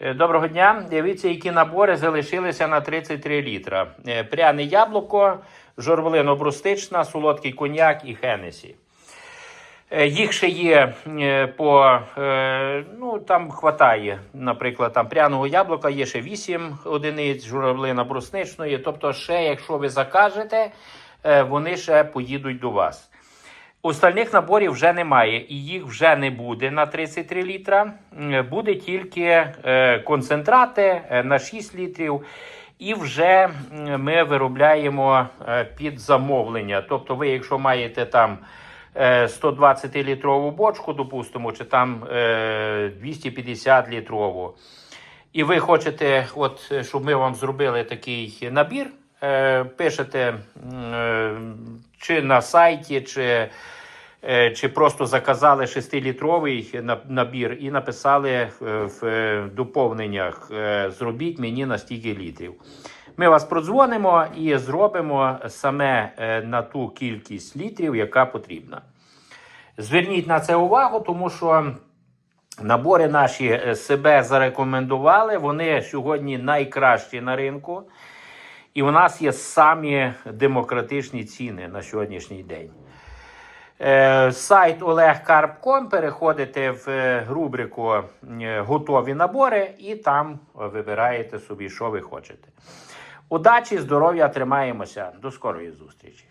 Е, Доброго дня. Дивіться, які набори залишилися на 33 літра. Е, Пряне яблуко, жорвлино-брустична, солодкий коньяк і хенесі. Е, Їх ще є по, ну там хватає, наприклад, там пряного яблука є ще 8 одиниць, журавлина брусничної. Тобто, ще, якщо ви закажете, вони ще поїдуть до вас. Остальних наборів вже немає, і їх вже не буде на 33 літра. Буде тільки е, концентрати е, на 6 літрів. І вже ми виробляємо е, під замовлення. Тобто, ви, якщо маєте там е, 120-літрову бочку, допустимо, чи там е, 250-літрову, і ви хочете, от, щоб ми вам зробили такий набір, пишете чи на сайті, чи, е, чи просто заказали 6-літровий набір і написали е, в доповненнях: е, зробіть мені на стільки літрів. Ми вас продзвонимо і зробимо саме на ту кількість літрів, яка потрібна. Зверніть на це увагу, тому що набори наші себе зарекомендували. Вони сьогодні найкращі на ринку. І у нас є самі демократичні ціни на сьогоднішній день. Е, Сайт olegcarp.com, переходите в е, рубрику е, Готові набори і там вибираєте собі, що ви хочете. Удачі, здоров'я, тримаємося. До скорої зустрічі!